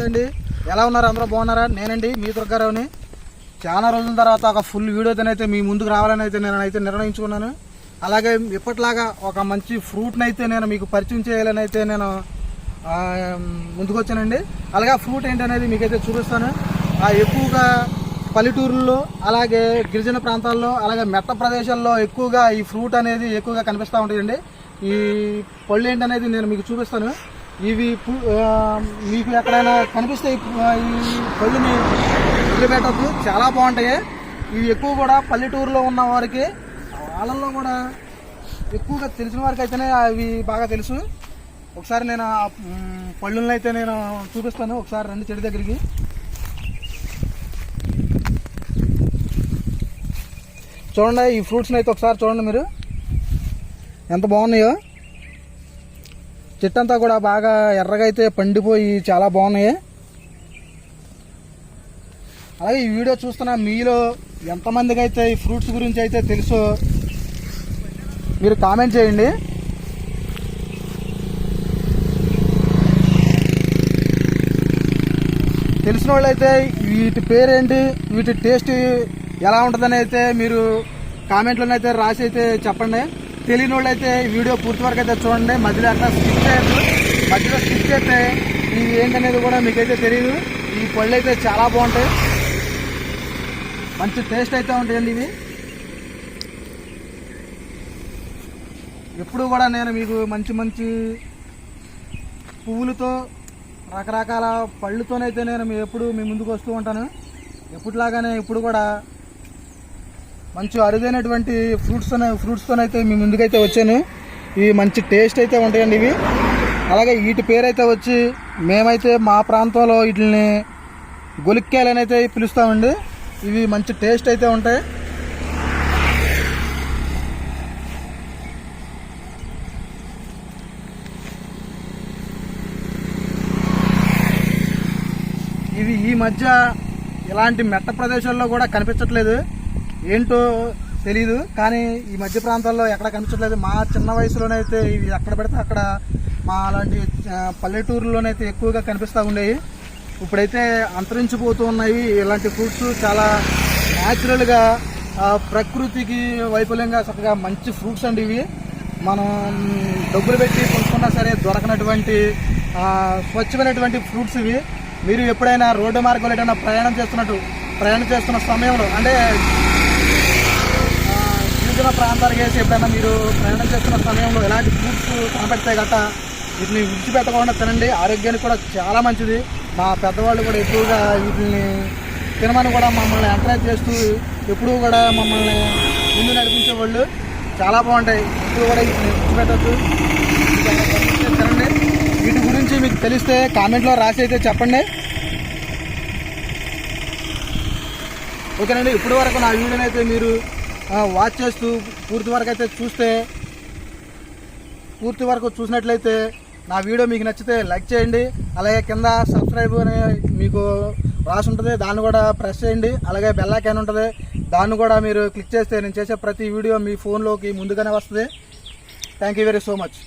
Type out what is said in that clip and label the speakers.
Speaker 1: నమస్తే అండి ఎలా ఉన్నారు? అందరూ బాగున్నారా? నేనండి మీ దుర్గారావుని. చాలా రోజుల తర్వాత ఒక ఫుల్ వీడియోతోనైతే మీ ముందుకు రావాలని అయితే నేను అయితే నిర్ణయించుకున్నాను. అలాగే ఇప్పట్లాగా ఒక మంచి ఫ్రూట్ని అయితే నేను మీకు పరిచయం చేయాలని అయితే నేను ముందుకొచ్చానండి ముందుకు వచ్చానండి అలాగే ఫ్రూట్ ఏంటనేది మీకైతే చూపిస్తాను. ఎక్కువగా పల్లెటూరుల్లో అలాగే గిరిజన ప్రాంతాల్లో అలాగే మెట్ట ప్రదేశాల్లో ఎక్కువగా ఈ ఫ్రూట్ అనేది ఎక్కువగా కనిపిస్తూ ఉంటాయండి. ఈ పళ్ళు ఏంటనేది నేను మీకు చూపిస్తాను. ఇవి మీకు ఎక్కడైనా కనిపిస్తే ఈ పళ్ళుని వదిలిపెట్టద్దు చాలా బాగుంటాయి. ఇవి ఎక్కువ కూడా పల్లెటూరులో ఉన్న వారికి వాళ్ళల్లో కూడా ఎక్కువగా తెలిసిన వారికి అయితేనే అవి బాగా తెలుసు. ఒకసారి నేను ఆ పళ్ళులను అయితే నేను చూపిస్తాను. ఒకసారి రండి చెడు దగ్గరికి. చూడండి ఈ ఫ్రూట్స్ని అయితే ఒకసారి చూడండి మీరు. ఎంత బాగున్నాయో. చెట్టు అంతా కూడా బాగా ఎర్రగా అయితే పండిపోయి చాలా బాగున్నాయి. అలాగే ఈ వీడియో చూస్తున్న మీలో ఎంతమందికి అయితే ఈ ఫ్రూట్స్ గురించి అయితే తెలుసో మీరు కామెంట్ చేయండి. తెలిసిన వాళ్ళైతే వీటి పేరేంటి వీటి టేస్ట్ ఎలా ఉంటుందని అయితే మీరు కామెంట్లోనైతే రాసి అయితే చెప్పండి. తెలియని వాళ్ళు అయితే ఈ వీడియో పూర్తి వరకు అయితే చూడండి. మధ్యలో అట్లా స్కిప్ చేయొద్దు. మధ్యలో స్కిప్ చేస్తే ఇది ఏంటనేది కూడా మీకైతే తెలియదు ఈ పళ్ళు అయితే చాలా బాగుంటాయి. మంచి టేస్ట్ అయితే ఉంటాయండి ఇవి. ఎప్పుడు కూడా నేను మీకు మంచి మంచి పువ్వులతో రకరకాల పళ్ళుతోనైతే నేను ఎప్పుడు మీ ముందుకు వస్తూ ఉంటాను. ఎప్పటిలాగానే ఇప్పుడు కూడా మంచి అరుదైనటువంటి ఫ్రూట్స్ ఫ్రూట్స్తోనైతే మీ ముందుకైతే వచ్చాను. ఇవి మంచి టేస్ట్ అయితే ఉంటాయండి ఇవి. అలాగే వీటి పేరైతే వచ్చి మేమైతే మా ప్రాంతంలో వీటిని గొలిక్కాయలని అయితే పిలుస్తామండి. ఇవి మంచి టేస్ట్ అయితే ఉంటాయి. ఇవి ఈ మధ్య ఇలాంటి మెట్ట ప్రదేశాల్లో కూడా కనిపించట్లేదు. ఏంటో తెలీదు కానీ ఈ మధ్య ప్రాంతాల్లో ఎక్కడ కనిపించట్లేదు. మా చిన్న వయసులోనైతే ఇవి ఎక్కడ పెడితే అక్కడ మా అలాంటి పల్లెటూరులోనైతే ఎక్కువగా కనిపిస్తూ ఉండేవి. ఇప్పుడైతే అంతరించిపోతూ ఉన్నాయి. ఇలాంటి ఫ్రూట్స్ చాలా న్యాచురల్గా ప్రకృతికి వైఫల్యంగా చక్కగా మంచి ఫ్రూట్స్ అండి ఇవి. మనం డబ్బులు పెట్టి కొనుక్కున్నా సరే దొరకనటువంటి స్వచ్ఛమైనటువంటి ఫ్రూట్స్ ఇవి. మీరు ఎప్పుడైనా రోడ్డు మార్గంలో ఏదైనా ప్రయాణం చేస్తున్నట్టు ప్రయాణం చేస్తున్న సమయంలో అంటే గిరిజన ఎప్పుడైనా మీరు ప్రయాణం చేస్తున్న సమయంలో ఎలాంటి ఫ్రూట్స్ కనపడితే గట్ట వీటిని విడిచిపెట్టకుండా తినండి. ఆరోగ్యానికి కూడా చాలా మంచిది. మా పెద్దవాళ్ళు కూడా ఎక్కువగా వీటిని తినమని కూడా మమ్మల్ని ఎంకరేజ్ చేస్తూ ఎప్పుడూ కూడా మమ్మల్ని ముందు నడిపించేవాళ్ళు. చాలా బాగుంటాయి. ఎప్పుడు కూడా వీటిని విడిచిపెట్టద్దు. తినండి. వీటి గురించి మీకు తెలిస్తే కామెంట్లో రాసి అయితే చెప్పండి. ఓకేనండి. ఇప్పటి వరకు నా వీడియోనైతే అయితే మీరు వాచ్ చేస్తూ పూర్తి వరకు అయితే చూస్తే పూర్తి వరకు చూసినట్లయితే నా వీడియో మీకు నచ్చితే లైక్ చేయండి అలాగే కింద సబ్స్క్రైబ్ అని మీకు రాసి ఉంటుంది దాన్ని కూడా ప్రెస్ చేయండి అలాగే బెల్ ఉంటుంది దాన్ని కూడా మీరు క్లిక్ చేస్తే నేను చేసే ప్రతి వీడియో మీ ఫోన్లోకి ముందుగానే వస్తుంది. Thank you very so much